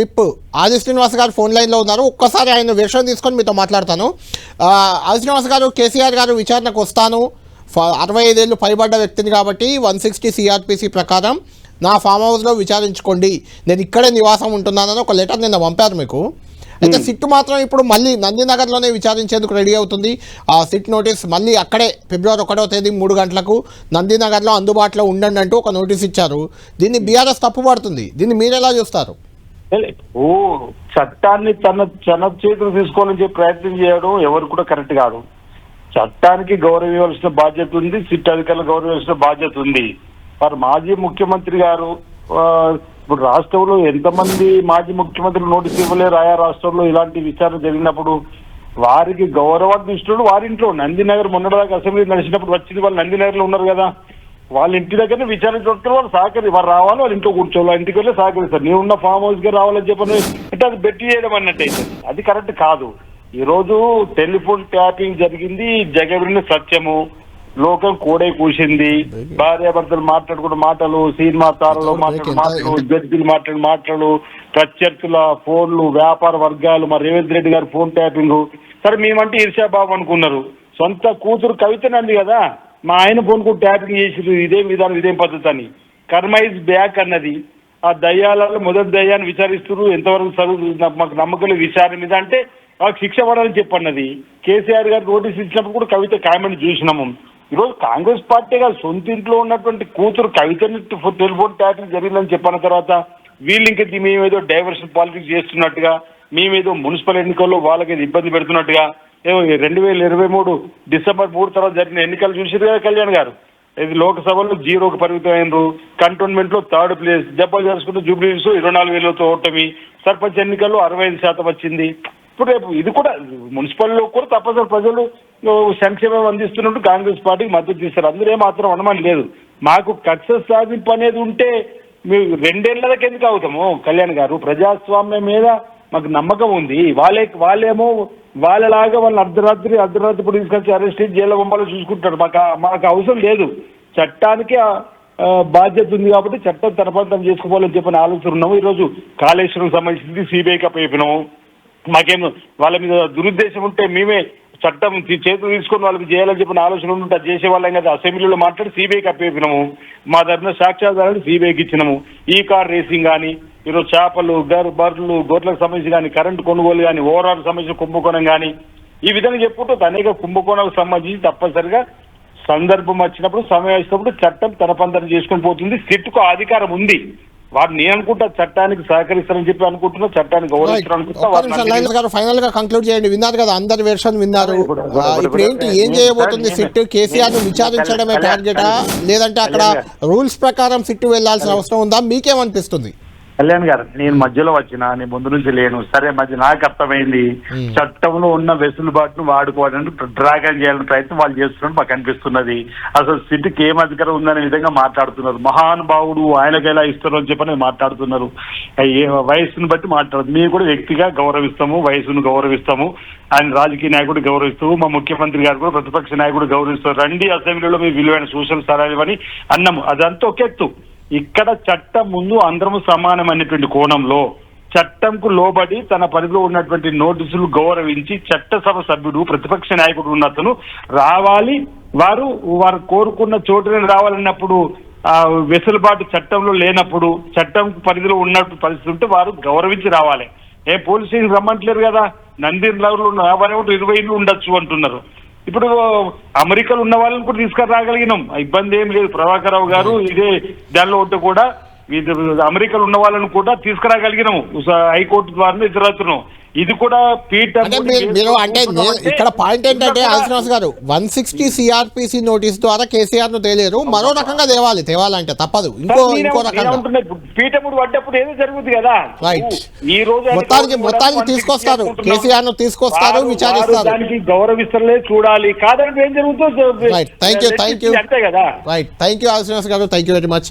Whip ఆది శ్రీనివాస్ గారు phone లైన్లో ఉన్నారు. ఒక్కసారి ఆయన విషయం తీసుకొని మీతో మాట్లాడతాను. ఆది శ్రీనివాస్ గారు కేసీఆర్ గారు విచారణకు వస్తాను. అరవై ఐదేళ్ళు పైబడ్డ వ్యక్తిని కాబట్టి వన్ సిక్స్టీ సిఆర్పిసి ప్రకారం నా ఫామ్ హౌస్లో విచారించుకోండి. నేను ఇక్కడే నివాసం ఉంటున్నానని ఒక లెటర్ నిన్న పంపారు మీకు. అయితే సిట్ మాత్రం ఇప్పుడు మళ్ళీ నందినగర్లోనే విచారించేందుకు రెడీ అవుతుంది. ఆ సిట్ నోటీస్ మళ్ళీ అక్కడే ఫిబ్రవరి ఒకటో తేదీ మూడు గంటలకు నందినగర్లో అందుబాటులో ఉండండి అంటూ ఒక నోటీస్ ఇచ్చారు. దీన్ని బీఆర్ఎస్ తప్పుపడుతుంది. దీన్ని మీరు ఎలా చూస్తారు? ఓ చట్టాన్ని తన తన చేతులు తీసుకోవాలని చెప్పి ప్రయత్నం చేయడం ఎవరు కూడా కరెక్ట్ కాదు. చట్టానికి గౌరవం బాధ్యత ఉంది సిట్ అధికారులు గౌరవం బాధ్యత ఉంది. మరి మాజీ ముఖ్యమంత్రి గారు ఇప్పుడు రాష్ట్రంలో ఎంతమంది మాజీ ముఖ్యమంత్రులు నోటీస్ ఇవ్వలేరు ఆయా రాష్ట్రంలో ఇలాంటి విచారణ జరిగినప్పుడు వారికి గౌరవాన్ని ఇష్టడు వారింట్లో. నందినగర్ మొన్నటిదాకా అసెంబ్లీ నడిచినప్పుడు వచ్చింది వాళ్ళు నందినగర్లో ఉన్నారు కదా. వాళ్ళ ఇంటి దగ్గర విచారించుకుంటారు వాళ్ళు సహకరి వారు రావాలి వాళ్ళ ఇంట్లో కూర్చోవాలి వాళ్ళ ఇంటికి వెళ్ళి సహకరిస్తారు. నీవు ఉన్న ఫామ్ హౌస్కి రావాలని చెప్పని. అంటే అది బెట్టి చేయడం అన్నట్టు అయితే. అది కరెక్ట్ కాదు. ఈ రోజు టెలిఫోన్ ట్యాపింగ్ జరిగింది. జగవిని సత్యము. లోకం కోడే కూసింది. భార్యాభర్తలు మాట్లాడుకున్న మాటలు సినిమా తారలు మాట్లాడు మాటలు జడ్జిలు మాట్లాడు మాటలు ప్రత్యర్థుల ఫోన్లు వ్యాపార వర్గాలు మా రేవంత్ రెడ్డి గారి ఫోన్ ట్యాపింగ్. సరే మేమంటే ఈర్ష్యాబాబు అనుకున్నారు. సొంత కూతురు కవితనంది కదా. మా ఆయన ఫోన్ కూడా ట్యాపింగ్ చేసిరు ఇదేం విధానం ఇదేం పద్ధతి అని. కర్మ ఇస్ బ్యాక్ అన్నది. ఆ దయ్యాలలో మొదటి దయ్యాన్ని విచారిస్తున్నారు ఎంతవరకు చదువు మాకు నమ్మకం విచారణ మీద. అంటే వాళ్ళకి శిక్ష పడాలని చెప్పన్నది. కేసీఆర్ గారు నోటీస్ ఇచ్చినప్పుడు కూడా కవిత కామెంట్ చూసినాము. ఈరోజు కాంగ్రెస్ పార్టీ కాదు సొంత ఇంట్లో ఉన్నటువంటి కూతురు కవితని టెలిఫోన్ ట్యాపింగ్ జరిగిందని చెప్పిన తర్వాత వీళ్ళు ఇంకా మేమేదో డైవర్షన్ పాలిటిక్స్ చేస్తున్నట్టుగా మేమేదో మున్సిపల్ ఎన్నికల్లో వాళ్ళకి ఇబ్బంది పెడుతున్నట్టుగా రెండు వేల ఇరవై మూడు డిసెంబర్ మూడు తర్వాత జరిగిన ఎన్నికలు చూసారు కదా కళ్యాణ్ గారు. ఇది లోక్సభలో జీరోకి పరిమితమైనరు కంటోన్మెంట్లో థర్డ్ ప్లేస్. దెబ్బలు చేసుకుంటూ జూబ్లీస్ ఇరవై నాలుగు వేలతో ఓటమి. సర్పంచ్ ఎన్నికల్లో అరవై ఐదు శాతం వచ్చింది. ఇప్పుడు రేపు ఇది కూడా మున్సిపల్లో కూడా తప్పనిసరి ప్రజలు సంక్షేమం అందిస్తున్నట్టు కాంగ్రెస్ పార్టీకి మద్దతు ఇస్తారు. అందరూ ఏమాత్రం అనుమానం లేదు. మాకు కక్ష సాధింపు అనేది ఉంటే మేము రెండేళ్ళకి ఎందుకు అవుతాము కళ్యాణ్ గారు? ప్రజాస్వామ్యం మీద మాకు నమ్మకం ఉంది. వాళ్ళే వాళ్ళేమో వాళ్ళలాగా వాళ్ళని అర్ధరాత్రి అర్ధరాత్రి ఇప్పుడు తీసుకొచ్చి అరెస్ట్ జైల్లో పంపాలో చూసుకుంటాడు మాకు మాకు అవసరం లేదు. చట్టానికి బాధ్యత ఉంది కాబట్టి చట్టం తన తను చేసుకోవాలని చెప్పిన ఆలోచన ఉన్నాము. ఈరోజు కాళేశ్వరం సంబంధించింది సిబిఐకి అప్పచెప్పినాము. మాకేం వాళ్ళ మీద దురుద్దేశం ఉంటే మేమే చట్టం తీ- చేతులు తీసుకొని వాళ్ళకి చేయాలని చెప్పిన ఆలోచన ఉంటే చేసే వాళ్ళం కదా. అసెంబ్లీలో మాట్లాడి సిబిఐకి అప్పయిపోయినాము మా తరఫున సాక్ష్యాధారాలు సిబిఐకి ఇచ్చినాము. ఈ కార్ రేసింగ్ కానీ ఈరోజు చేపలు గర్ బర్రెలు గొర్రెలకు సంబంధించి కానీ కరెంటు కొనుగోలు కానీ ఓవరాల్ సంబంధించిన కుంభకోణం కానీ ఈ విధంగా చెప్పుకుంటూ అనేక కుంభకోణాలకు సంబంధించి తప్పనిసరిగా సందర్భం వచ్చినప్పుడు సమయం వచ్చినప్పుడు చట్టం తన పంతన చేసుకొని పోతుంది. సిట్కు అధికారం ఉంది. వారు నేను అనుకుంటా చట్టానికి సహకరిస్తారని చెప్పి అనుకుంటున్నా చట్టానికి లైన్ గారు ఫైనల్గా కంక్లూడ్ చేయండి. విన్నారు కదా అందరి వెర్షన్ విన్నారు. ఇప్పుడు ఏంటి ఏం చేయబోతుంది సిట్? కేసీఆర్ను విచారించడమే టార్గెటా లేదంటే అక్కడ రూల్స్ ప్రకారం సిట్ వెళ్ళాల్సిన అవసరం ఉందా? మీకేమనిపిస్తుంది? కళ్యాణ్ గారు నేను మధ్యలో వచ్చిన నేను ముందు నుంచి లేను. సరే మధ్య నాకు అర్థమైంది. చట్టంలో ఉన్న వెసులుబాటును వాడుకోవడానికి డ్రాగన్ చేయాలని ప్రయత్నం వాళ్ళు చేస్తున్నట్టు మాకు అనిపిస్తున్నది. అసలు సిటీకి ఏం అధికారం ఉందనే విధంగా మాట్లాడుతున్నారు. మహానుభావుడు ఆయనకి ఎలా ఇస్తారు అని చెప్పని మాట్లాడుతున్నారు. ఏ వయసును బట్టి మాట్లాడుతుంది మేము కూడా వ్యక్తిగా గౌరవిస్తాము వయసును గౌరవిస్తాము. ఆయన రాజకీయ నాయకుడు గౌరవిస్తూ మా ముఖ్యమంత్రి గారు కూడా ప్రతిపక్ష నాయకుడు గౌరవిస్తారు. రండి అసెంబ్లీలో మీ విలువైన సూచనలు సరాలివని అన్నాము. అదంతా ఒక ఎత్తు. ఇక్కడ చట్టం ముందు అందరము సమానం అనేటువంటి కోణంలో చట్టంకు లోబడి తన పరిధిలో ఉన్నటువంటి నోటీసులు గౌరవించి చట్టసభ సభ్యుడు ప్రతిపక్ష నాయకుడు ఉన్నతను రావాలి. వారు వారు కోరుకున్న చోటునే రావాలన్నప్పుడు ఆ వెసులుబాటు చట్టంలో లేనప్పుడు చట్టం పరిధిలో ఉన్నట్టు పరిస్థితి ఉంటే వారు గౌరవించి రావాలి. ఏ పోలీస్ స్టేషన్ రమ్మంటలేరు కదా? నందిన్ నగర్లో ఉన్న ఎవరెవరు ఇరవై ఇల్లు ఉండొచ్చు అంటున్నారు. ఇప్పుడు అమెరికాలో ఉన్న వాళ్ళని కూడా తీసుకురాగలిగినాం. ఇబ్బంది ఏం లేదు. ప్రభాకర్ రావు గారు ఇదే దానిలో ఉంటే కూడా అమెరికాలో ఉన్న వాళ్ళని కూడా తీసుకురాగలిగినాం ఉస- హైకోర్టు ద్వారా ఇతరత్నం ఇది కూడా పీఠం అంటే మీరు ఇక్కడ పాయింట్ ఏంటంటే ఆల్సినాస్ గారు వన్ సిక్స్టీ సిఆర్పిసి నోటీస్ ద్వారా కేసీఆర్ను తేలేరు మరో రకంగా తేవాలి. తేవాలంటే తప్పదు. ఇంకో ఇంకో రకంగా. పీఠముడు పడ్డప్పుడు ఏదో జరుగుతుంది కదా. Right. ఈ రోజు మొత్తానికి మొత్తానికి తీసుకొస్తారు. కేసీఆర్ను తీసుకొస్తారు విచారిస్తారు. దానికి గౌరవిస్తలే చూడాలి. కాదంటే ఏం జరుగుతుందో Right. Thank you, thank you. అంతే కదా. రైట్ థ్యాంక్ యూ ఆల్సినాస్ గారు. Thank you very much